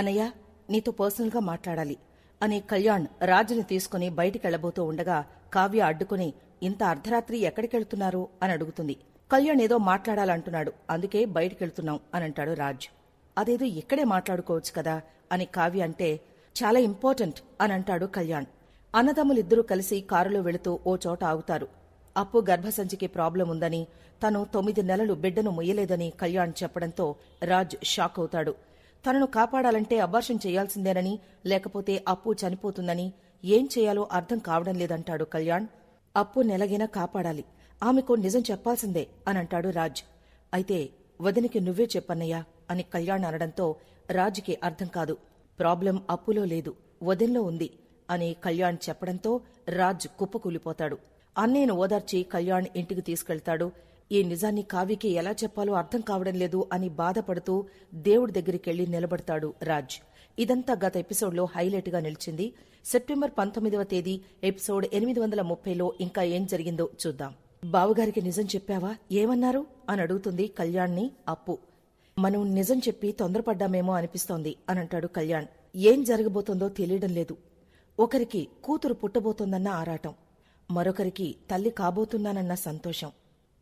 అనయ్యా నీతో పర్సనల్గా మాట్లాడాలి. అని కళ్యాణ్ రాజుని తీసుకుని బయటికెళ్ళబోతూ ఉండగా కావ్య అడ్డుకుని ఇంత అర్ధరాత్రి ఎక్కడికెళ్తున్నారు అని అడుగుతుంది. కళ్యాణ్ ఏదో మాట్లాడాలంటున్నాడు. అందుకే బయటికెళ్తున్నాం అని అంటాడు రాజ్. అదేదో ఇక్కడే మాట్లాడుకోవచ్చు కదా అని కావ్య అంటే చాలా ఇంపార్టెంట్ అని అంటాడు కళ్యాణ్. అన్నదమ్ములిద్దరూ కలిసి కారులో వెళుతూ ఓ చోట ఆగుతారు. అప్పు గర్భసంచికి ప్రాబ్లం ఉందని తను తొమ్మిది నెలలు బిడ్డను మొయ్యలేదని కళ్యాణ్ చెప్పడంతో రాజ్ షాక్ అవుతాడు. తనను కాపాడాలంటే అబార్షన్ చేయాల్సిందేనని లేకపోతే అప్పు చనిపోతుందని ఏం చేయాలో అర్థం కావడం లేదంటాడు కళ్యాణ్. అప్పు నెలగినా కాపాడాలి. ఆమెకు నిజం చెప్పాల్సిందే అని అంటాడు రాజ్. అయితే వదినికి నువ్వే చెప్పన్నయ్యా అని కళ్యాణ్ అనడంతో రాజుకి అర్థం కాదు. ప్రాబ్లం అప్పులో లేదు వదిన్లో ఉంది అని కళ్యాణ్ చెప్పడంతో రాజ్ కుప్పకూలిపోతాడు. అన్నయ్యను ఓదార్చి కళ్యాణ్ ఇంటికి తీసుకెళ్తాడు. ఈ నిజాన్ని కావ్యకి ఎలా చెప్పాలో అర్థం కావడం లేదు అని బాధపడుతూ దేవుడి దగ్గరికెళ్ళి నిలబడతాడు రాజ్. ఇదంతా గత ఎపిసోడ్లో హైలైట్గా నిలిచింది. సెప్టెంబర్ పంతొమ్మిదవ తేదీ ఎపిసోడ్ ఎనిమిది వందల ముప్పైలో ఇంకా ఏం జరిగిందో చూద్దాం. బావగారికి నిజం చెప్పావా? ఏమన్నారు? అని అడుగుతుంది కళ్యాణ్ని అప్పు. మనం నిజం చెప్పి తొందరపడ్డామేమో అనిపిస్తోంది అని అంటాడు కళ్యాణ్. ఏం జరగబోతోందో తెలియడం లేదు. ఒకరికి కూతురు పుట్టబోతోందన్న ఆరాటం మరొకరికి తల్లి కాబోతున్నానన్న సంతోషం.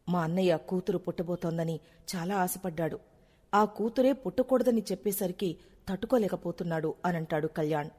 మా అన్నయ్య కూతురు పుట్టబోతోందని చాలా ఆశపడ్డాడు. ఆ కూతురే పుట్టకూడదని చెప్పేసరికి తట్టుకోలేకపోతున్నాడు అనంటాడు కళ్యాణ్.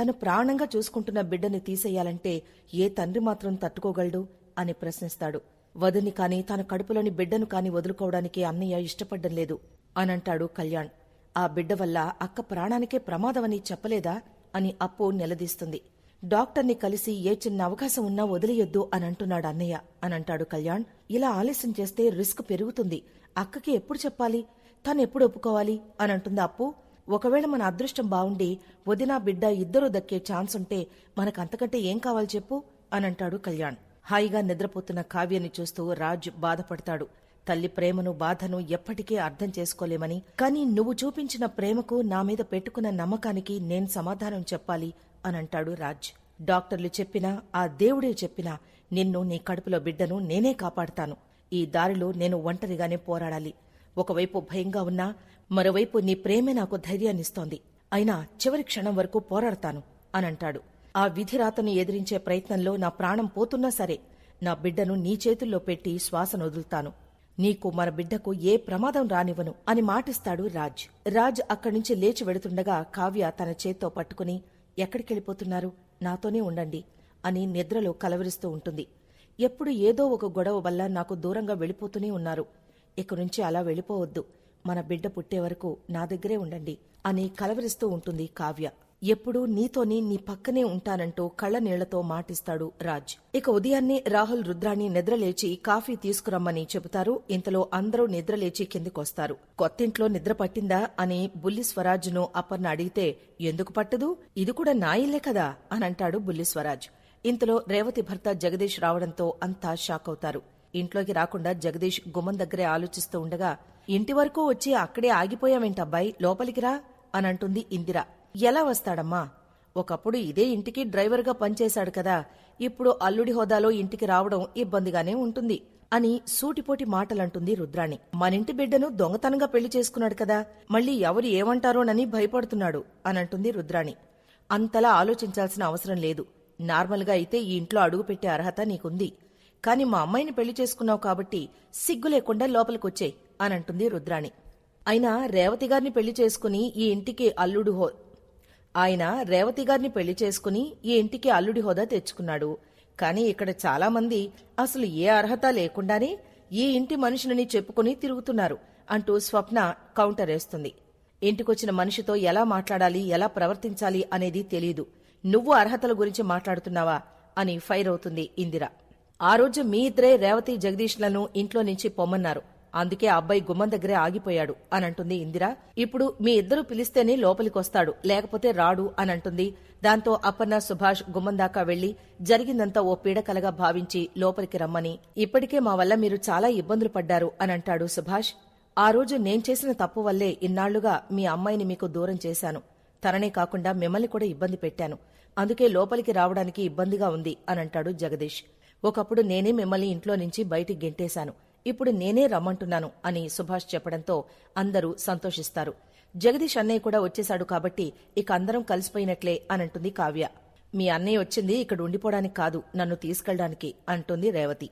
తను ప్రాణంగా చూసుకుంటున్న బిడ్డని తీసేయాలంటే ఏ తండ్రి మాత్రం తట్టుకోగలడు? అని ప్రశ్నిస్తాడు. వదిని కాని తన కడుపులోని బిడ్డను కాని వదులుకోవడానికి అన్నయ్య ఇష్టపడ్డం లేదు అనంటాడు కళ్యాణ్. ఆ బిడ్డ వల్ల అక్క ప్రాణానికే ప్రమాదమని చెప్పలేదా? అని అప్పు నిలదీస్తుంది. డాక్టర్ని కలిసి ఏ చిన్న అవకాశం ఉన్నా వదిలేయొద్దు అని అంటున్నాడు అన్నయ్య. అని అంటాడు కళ్యాణ్. ఇలా ఆలస్యం చేస్తే రిస్క్ పెరుగుతుంది. అక్కకి ఎప్పుడు చెప్పాలి? తను ఎప్పుడు ఒప్పుకోవాలి? అని అంటుంది అప్పు. ఒకవేళ మన అదృష్టం బావుండి వదినా బిడ్డ ఇద్దరూ దక్కే ఛాన్స్ ఉంటే మనకంతకంటే ఏం కావాలి చెప్పు? అని అంటాడు కళ్యాణ్. హాయిగా నిద్రపోతున్న కావ్యని చూస్తూ రాజ్ బాధపడతాడు. తల్లి ప్రేమను బాధను ఎప్పటికీ అర్థం చేసుకోలేమని కానీ నువ్వు చూపించిన ప్రేమకు నా మీద పెట్టుకున్న నమ్మకానికి నేను సమాధానం చెప్పాలి అనంటాడు రాజ్. డాక్టర్లు చెప్పినా ఆ దేవుడే చెప్పినా నిన్ను నీ కడుపులో బిడ్డను నేనే కాపాడతాను. ఈ దారిలో నేను ఒంటరిగానే పోరాడాలి. ఒకవైపు భయంగా ఉన్నా మరోవైపు నీ ప్రేమే నాకు ధైర్యాన్నిస్తోంది. అయినా చివరి క్షణం వరకు పోరాడతాను అనంటాడు. ఆ విధిరాతను ఎదిరించే ప్రయత్నంలో నా ప్రాణం పోతున్నా సరే నా బిడ్డను నీ చేతుల్లో పెట్టి శ్వాసనొదులుతాను. నీకు మన బిడ్డకు ఏ ప్రమాదం రానివ్వను అని మాటిస్తాడు రాజ్. రాజ్ అక్కడి నుంచి లేచి వెడుతుండగా కావ్య తన చేత్తో పట్టుకుని ఎక్కడికెళ్ళిపోతున్నారు? నాతోనే ఉండండి అని నిద్రలో కలవరిస్తూ ఉంటుంది. ఎప్పుడు ఏదో ఒక గొడవ వల్ల నాకు దూరంగా వెళ్ళిపోతూనే ఉన్నారు. ఇక నుంచి అలా వెళ్ళిపోవద్దు. మన బిడ్డ పుట్టే వరకు నా దగ్గరే ఉండండి అని కలవరిస్తూ ఉంటుంది కావ్య. ఎప్పుడూ నీతోని నీ పక్కనే ఉంటానంటూ కళ్ళనీళ్ళతో మాటిస్తాడు రాజ్. ఇక ఉదయాన్నే రాహుల్ రుద్రాని నిద్రలేచి కాఫీ తీసుకురమ్మని చెబుతారు. ఇంతలో అందరూ నిద్రలేచి కిందికొస్తారు. కొత్తింట్లో నిద్ర పట్టిందా అని బుల్లి స్వరాజ్ను అపర్ణ అడిగితే ఎందుకు పట్టదు? ఇది కూడా నా ఇల్లే కదా? అనంటాడు బుల్లి స్వరాజ్. ఇంతలో రేవతి భర్త జగదీష్ రావడంతో అంతా షాక్ అవుతారు. ఇంట్లోకి రాకుండా జగదీష్ గుమ్మం దగ్గరే ఆలోచిస్తూ ఉండగా ఇంటి వరకు వచ్చి అక్కడే ఆగిపోయావేంటబ్బాయి? లోపలికి రా అనంటుంది ఇందిర. ఎలా వస్తాడమ్మా? ఒకప్పుడు ఇదే ఇంటికి డ్రైవర్గా పనిచేశాడు కదా. ఇప్పుడు అల్లుడి హోదాలో ఇంటికి రావడం ఇబ్బందిగానే ఉంటుంది అని సూటిపోటి మాటలంటుంది రుద్రాణి. మనింటి బిడ్డను దొంగతనంగా పెళ్ళి చేసుకున్నాడు కదా. మళ్ళీ ఎవరు ఏమంటారోనని భయపడుతున్నాడు అనంటుంది రుద్రాణి. అంతలా ఆలోచించాల్సిన అవసరం లేదు. నార్మల్గా అయితే ఈ ఇంట్లో అడుగుపెట్టే అర్హత నీకుంది. కాని మా అమ్మాయిని పెళ్ళి చేసుకున్నావు కాబట్టి సిగ్గు లేకుండా లోపలికొచ్చేయ్ అనంటుంది రుద్రాణి. అయినా రేవతి గారిని పెళ్ళి చేసుకుని ఈ ఇంటికి అల్లుడు హో ఆయన రేవతి గారిని పెళ్ళి చేసుకుని ఈ ఇంటికి అల్లుడి హోదా తెచ్చుకున్నాడు. కానీ ఇక్కడ చాలామంది అసలు ఏ అర్హత లేకుండానే ఈ ఇంటి మనుషులని చెప్పుకుని తిరుగుతున్నారు అంటూ స్వప్న కౌంటర్ వేస్తుంది. ఇంటికొచ్చిన మనిషితో ఎలా మాట్లాడాలి ఎలా ప్రవర్తించాలి అనేది తెలియదు నువ్వు అర్హతల గురించి మాట్లాడుతున్నావా అని ఫైర్ అవుతుంది ఇందిర. ఆ రోజు మీ ఇద్దరే రేవతి జగదీష్లను ఇంట్లో నుంచి పొమ్మన్నారు. అందుకే అబ్బాయి గుమ్మం దగ్గరే ఆగిపోయాడు అనంటుంది ఇందిర. ఇప్పుడు మీ ఇద్దరు పిలిస్తేనే లోపలికొస్తాడు లేకపోతే రాడు అనంటుంది. దాంతో అపర్ణ సుభాష్ గుమ్మం దాకా వెళ్ళి జరిగిందంతా ఓ పీడకలగా భావించి లోపలికి రమ్మని ఇప్పటికే మా వల్ల మీరు చాలా ఇబ్బందులు పడ్డారు అనంటాడు సుభాష్. ఆ రోజు నేను చేసిన తప్పు వల్లే ఇన్నాళ్ళుగా మీ అమ్మాయిని మీకు దూరం చేశాను. తననే కాకుండా మిమ్మల్ని కూడా ఇబ్బంది పెట్టాను. అందుకే లోపలికి రావడానికి ఇబ్బందిగా ఉంది అనంటాడు జగదీష్. ఒకప్పుడు నేనే మిమ్మల్ని ఇంట్లో నుంచి బయటికి గెంటేశాను. ఇప్పుడు నేనే రమ్మంటున్నాను అని సుభాష్ చెప్పడంతో అందరూ సంతోషిస్తారు. జగదీష్ అన్నయ్య కూడా వచ్చేశాడు కాబట్టి ఇక అందరం కలిసిపోయినట్లే అనంటుంది కావ్య. మీ అన్నయ్య వచ్చింది ఇక్కడ ఉండిపోవడానికి కాదు నన్ను తీసుకెళ్ళడానికి అంటుంది రేవతి.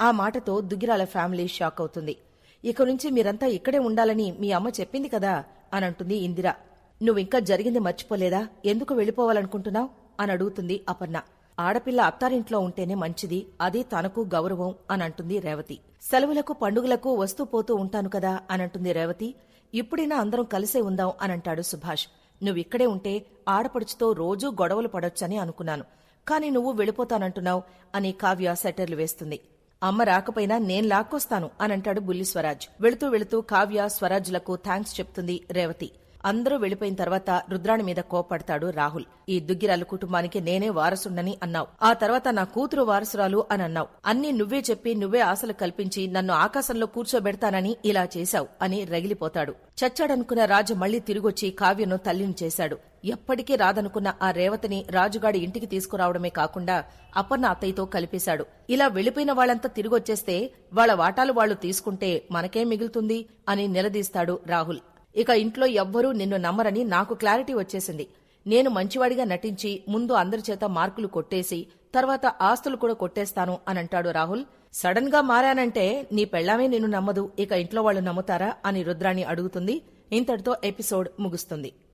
ఆ మాటతో దుగ్గిరాల ఫ్యామిలీ షాక్ అవుతుంది. ఇక నుంచి మీరంతా ఇక్కడే ఉండాలని మీ అమ్మ చెప్పింది కదా అనంటుంది అంటుంది ఇందిర. నువ్వింకా జరిగింది మర్చిపోలేదా? ఎందుకు వెళ్ళిపోవాలనుకుంటున్నావు? అని అడుగుతుంది అపర్ణ. ఆడపిల్ల అత్తారింట్లో ఉంటేనే మంచిది అది తనకు గౌరవం అనంటుంది రేవతి. సెలవులకు పండుగలకు వస్తూ పోతూ ఉంటాను కదా అనంటుంది రేవతి. ఇప్పుడైనా అందరం కలిసే ఉందాం అనంటాడు సుభాష్. నువ్విక్కడే ఉంటే ఆడపడుచుతో రోజూ గొడవలు పడొచ్చని అనుకున్నాను. కాని నువ్వు వెళ్ళిపోతానంటున్నావు అని కావ్య సెటర్లు వేస్తుంది. అమ్మ రాకపోయినా నేను లాక్కొస్తాను అనంటాడు బుల్లి స్వరాజ్. వెళుతూ వెళుతూ కావ్య స్వరాజ్లకు థ్యాంక్స్ చెప్తుంది రేవతి. అందరూ వెళ్ళిపోయిన తర్వాత రుద్రాణి మీద కోపడతాడు రాహుల్. ఈ దుగ్గిరాలు కుటుంబానికి నేనే వారసుండని అన్నావు. ఆ తర్వాత నా కూతురు వారసురాలు అని అన్నావు. అన్ని నువ్వే చెప్పి నువ్వే ఆశలు కల్పించి నన్ను ఆకాశంలో కూర్చోబెడతానని ఇలా చేశావు అని రగిలిపోతాడు. చచ్చాడనుకున్న రాజు మళ్ళీ తిరిగొచ్చి కావ్యను తల్లిని చేశాడు. ఎప్పటికీ రాదనుకున్న ఆ రేవతిని రాజుగాడి ఇంటికి తీసుకురావడమే కాకుండా అపర్ణ అత్తయ్యతో కలిపేశాడు. ఇలా వెళ్ళిపోయిన వాళ్ళంతా తిరిగొచ్చేస్తే వాళ్ళ వాటాలు వాళ్ళు తీసుకుంటే మనకేం మిగులుతుంది అని నిలదీస్తాడు రాహుల్. ఇక ఇంట్లో ఎవ్వరూ నిన్ను నమ్మరని నాకు క్లారిటీ వచ్చేసింది. నేను మంచివాడిగా నటించి ముందు అందరి చేత మార్కులు కొట్టేసి తర్వాత ఆస్తులు కూడా కొట్టేస్తాను అని అంటాడు రాహుల్. సడన్గా మారానంటే నీ పెళ్ళామే నిన్ను నమ్మదు ఇక ఇంట్లో వాళ్ళు నమ్ముతారా అని రుద్రాణి అడుగుతుంది. ఇంతటితో ఎపిసోడ్ ముగుస్తుంది.